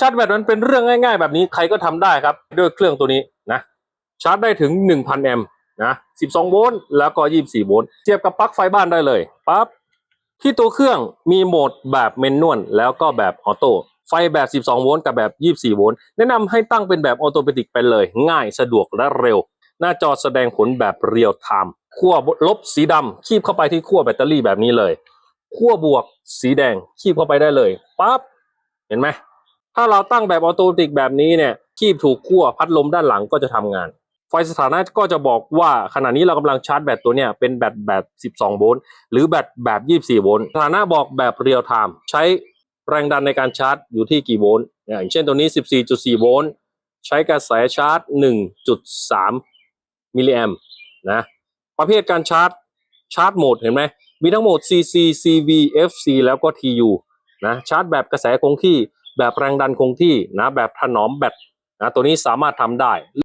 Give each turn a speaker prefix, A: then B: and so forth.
A: ชาร์จแบตมันเป็นเรื่องง่าย ๆ แบบนี้ใครก็ทำได้ครับ ด้วยเครื่องตัวนี้นะชาร์จได้ถึง 1,000 แอมป์นะ 12 โวลต์แล้วก็ 24 โวลต์เสียบกับปลั๊กไฟบ้านได้เลยปั๊บที่ตัวเครื่องมีโหมดแบบเมนนวลแล้วก็แบบออโต้ไฟแบบ 12 โวลต์กับแบบ 24 โวลต์แนะนำให้ตั้งเป็นแบบออโตเมติกไปเลย ง่ายสะดวกและเร็ว หน้าจอแสดงผลแบบเรียลไทม์ขั้วลบสีดำคีบเข้าไปที่ขั้วแบตเตอรี่แบบนี้เลยขั้วบวกสีแดงคีบเข้าไปได้เลยปั๊บเห็นไหม ถ้าเราตั้งแบบออโตเมติกแบบนี้เนี่ยคีบถูกขั้วพัดลมด้านหลังก็จะทำงาน ไฟสถานะก็จะบอกว่าขณะนี้เรากำลังชาร์จแบตตัวเนี้ยเป็นแบตแบบ 12 โวลต์หรือแบตแบบ 24 โวลต์สถานะบอกแบบเรียลไทม์ใช้แรงดันในการชาร์จอยู่ที่กี่โวลต์อย่างเช่นตัวนี้ 14.4 โวลต์ใช้กระแสชาร์จ 1.3 มิลลิแอมป์นะประเภทการชาร์จชาร์จโหมดเห็นไหมมีทั้งโหมด CC CV FC แล้วก็ TU นะชาร์จแบบกระแสคงที่ แบบแรงดันคงที่นะแบบถนอมแบตนะตัวนี้สามารถทำได้